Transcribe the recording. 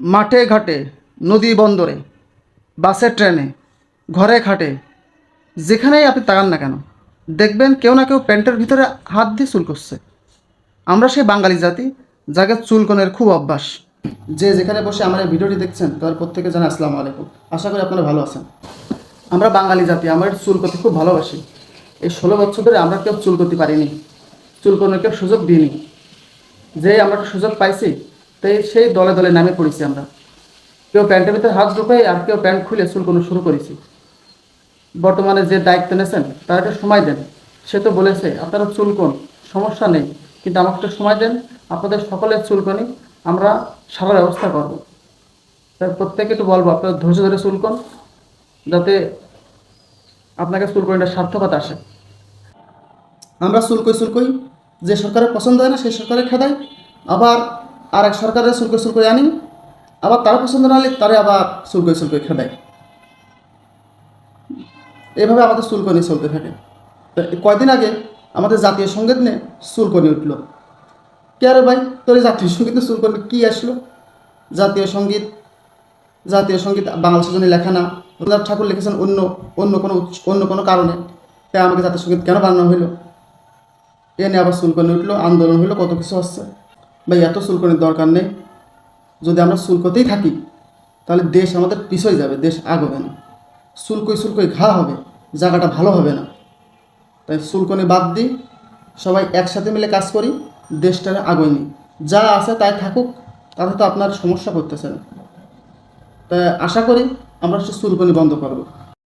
মাঠে ঘাটে, নদী বন্দরে, বাসে ট্রেনে, ঘরে খাটে, যেখানেই আপনি তাকান না কেন, দেখবেন কেউ না কেউ প্যান্টের ভিতরে হাত দিয়ে চুল করছে। আমরা সেই বাঙালি জাতি, যাকে চুলকনের খুব অভ্যাস। যে যেখানে বসে আমার এই ভিডিওটি দেখছেন, তার প্রত্যেকে জানা আসসালামু আলাইকুম। আশা করি আপনারা ভালো আছেন। আমরা বাঙালি জাতি, আমরা চুল করতে খুব ভালোবাসি। এই ষোলো বছর ধরে আমরা কেউ চুল করতে পারিনি। চুল করার কেউ সুযোগ দিইনি। যে আমরা সুযোগ পাইছি তাই সেই দলে দলে নামে পড়েছি আমরা। কেউ প্যান্টের ভিতরে হাত ঢুকাই আর কেউ প্যান্ট খুলে চুলকোনো শুরু করেছি। বর্তমানে যে দায়িত্ব নিয়েছেন, তার একটা সময় দেন। সে তো বলেছে, আপনারা চুলকোন সমস্যা নেই। কিন্তু আমাকে একটা সময় দেন, আপনাদের সকলের চুলকনি আমরা সারা ব্যবস্থা করব। তাই প্রত্যেকে একটু বলব, আপনারা ধৈর্য ধরে চুলকোন যাতে আপনাকে চুলকনিটা সার্থকতা আসে। আমরা চুলকই চুলকই যে সরকারের পছন্দ হয় না, সেই সরকারের খেদাই। আবার আর এক সরকারের চুলকই চুলকই আনি আবার তার পছন্দ না হলে তারে আবার চুলকই চুলকই খেদাই এভাবে আমাদের চুলকনি চলতে থাকে। কয়দিন আগে আমাদের জাতীয় সংগীত নিয়ে চুলকনি উঠল। কে আরে ভাই, তোর জাতীয় সঙ্গীতে চুলকনি কী আসলো? জাতীয় সংগীত জাতীয় সংগীত বাংলাদেশের জন্য লেখা না। রবীন্দ্রনাথ ঠাকুর লিখেছেন অন্য অন্য কোনো অন্য কোনো কারণে। তাই আমাকে জাতীয় সংগীত কেন বানানো হইল? এ নিয়ে আবার চুলকনি উঠল, আন্দোলন হইল, কত কিছু হচ্ছে। ভাই, এত চুলকনির দরকার নেই। যদি আমরা শুল্কতেই থাকি, তাহলে দেশ আমাদের পিছই যাবে, দেশ আগবে না। চুলকই চুলকই ঘা হবে, জায়গাটা ভালো হবে না। তাই চুলকনি বাদ দিই সবাই একসাথে মিলে কাজ করি, দেশটারে আগে নিই। যা আছে তাই থাকুক, তাতে তো আপনার সমস্যা করতেছে না। তাই আশা করি আমরা সে চুলকনি বন্ধ করব।